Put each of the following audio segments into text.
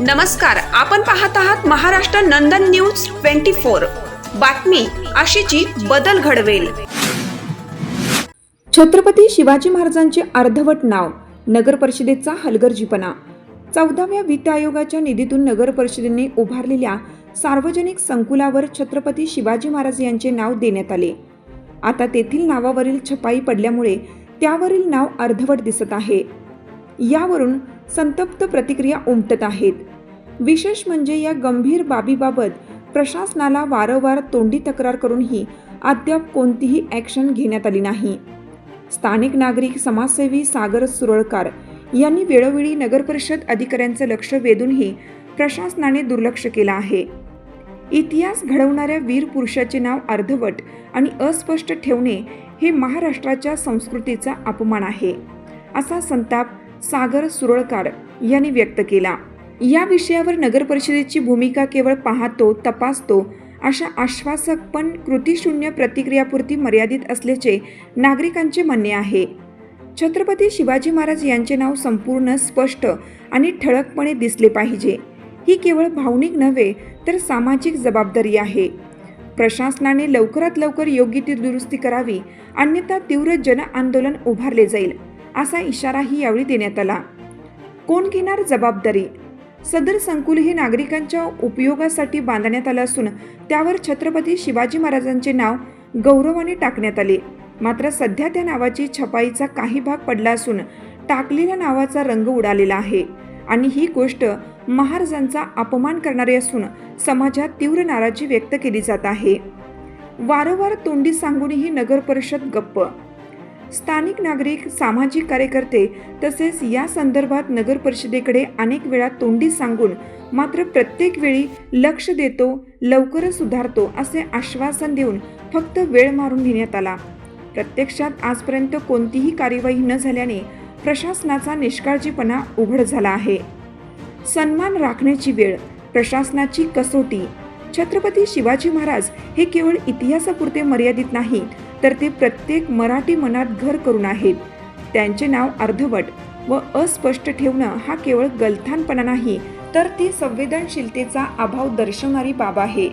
नमस्कार आपण पाहत आहात Maharashtra Nandan news twenty four. बातमी अशीची बदल घडवेल. छत्रपती शिवाजी महाराजांचे अर्धवट नाव नगर परिषदेचा हलगर्जीपणा. चौदाव्या वित्त आयोगाच्या निधीतून नगर परिषदेने उभारलेल्या सार्वजनिक संकुलावर छत्रपती शिवाजी महाराज यांचे नाव देण्यात आले. आता तेथील नावावरील छपाई पडल्यामुळे त्यावरील नाव अर्धवट दिसत आहे. यावरून संतप्त प्रतिक्रिया उमटत आहेत. विशेष म्हणजे या गंभीर बाबीबाबत प्रशासनाला वारंवार तोंडी तक्रार करूनही अद्याप कोणतीही ॲक्शन घेण्यात आली नाही. स्थानिक नागरिक समाजसेवी सागर सुरळकार यांनी वेळोवेळी नगरपरिषद अधिकाऱ्यांचं लक्ष वेधूनही प्रशासनाने दुर्लक्ष केलं आहे. इतिहास घडवणाऱ्या वीर पुरुषाचे नाव अर्धवट आणि अस्पष्ट ठेवणे हे महाराष्ट्राच्या संस्कृतीचा अपमान आहे. असा संताप सागर सुरळकार यांनी व्यक्त केला. या विषयावर नगरपरिषदेची भूमिका केवळ पाहतो तपासतो अशा आश्वासक पण कृतीशून्य प्रतिक्रियापुरती मर्यादित असल्याचे नागरिकांचे म्हणणे आहे. छत्रपती शिवाजी महाराज यांचे नाव संपूर्ण स्पष्ट आणि ठळकपणे दिसले पाहिजे. ही केवळ भावनिक नव्हे तर सामाजिक जबाबदारी आहे. प्रशासनाने लवकरात लवकर योग्य ती दुरुस्ती करावी अन्यथा तीव्र जन आंदोलन उभारले जाईल. असा इशाराही यावेळी देण्यात आला. कोण घेणार जबाबदारी? सदर संकुल हे नागरिकांच्या उपयोगासाठी बांधण्यात आलं असून त्यावर छत्रपती शिवाजी महाराजांचे नाव गौरवाने टाकण्यात आले. मात्र सध्या त्या नावाची छपाईचा काही भाग पडला असून टाकलेल्या नावाचा रंग उडालेला आहे. आणि ही गोष्ट महाराजांचा अपमान करणारी असून समाजात तीव्र नाराजी व्यक्त केली जात आहे. वारंवार तोंडी सांगूनही नगर परिषद गप्प स्थानिक नागरिक सामाजिक कार्यकर्ते तसेच या संदर्भात नगर परिषदेकडे अनेक वेळा तोंडी सांगून मात्र प्रत्येक वेळी लक्ष देतो लवकरच सुधारतो असे आश्वासन देऊन फक्त वेळ मारून घेण्यात आला. प्रत्यक्षात आजपर्यंत कोणतीही कार्यवाही न झाल्याने प्रशासनाचा निष्काळजीपणा उघड झाला आहे. सन्मान राखण्याची वेळ प्रशासनाची कसोटी. छत्रपती शिवाजी महाराज हे केवळ इतिहासापुरते मर्यादित नाही तर ते प्रत्येक मराठी मनात घर करून आहेत. त्यांचे नाव अर्धवट व अस्पष्ट ठेवणं हा केवळ गलथानपणा नाही तर ती संवेदनशीलतेचा अभाव दर्शवणारी बाब आहे.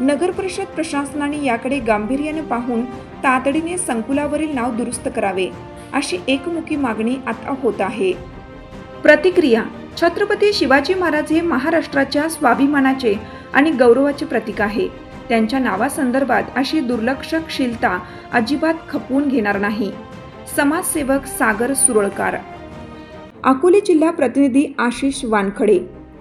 नगर परिषद प्रशासनाने याकडे गांभीर्याने पाहून तातडीने संकुलावरील नाव दुरुस्त करावे अशी एकमुखी मागणी आता होत आहे. प्रतिक्रिया छत्रपती शिवाजी महाराज हे महाराष्ट्राच्या स्वाभिमानाचे आणि गौरवाचे प्रतीक आहे. त्यांच्या नावासंदर्भात अशी दुर्लक्षशीलता अजिबात खपवून घेणार नाही. समाजसेवक सागर सुरळकार. अकोले जिल्हा प्रतिनिधी आशिष वानखडे.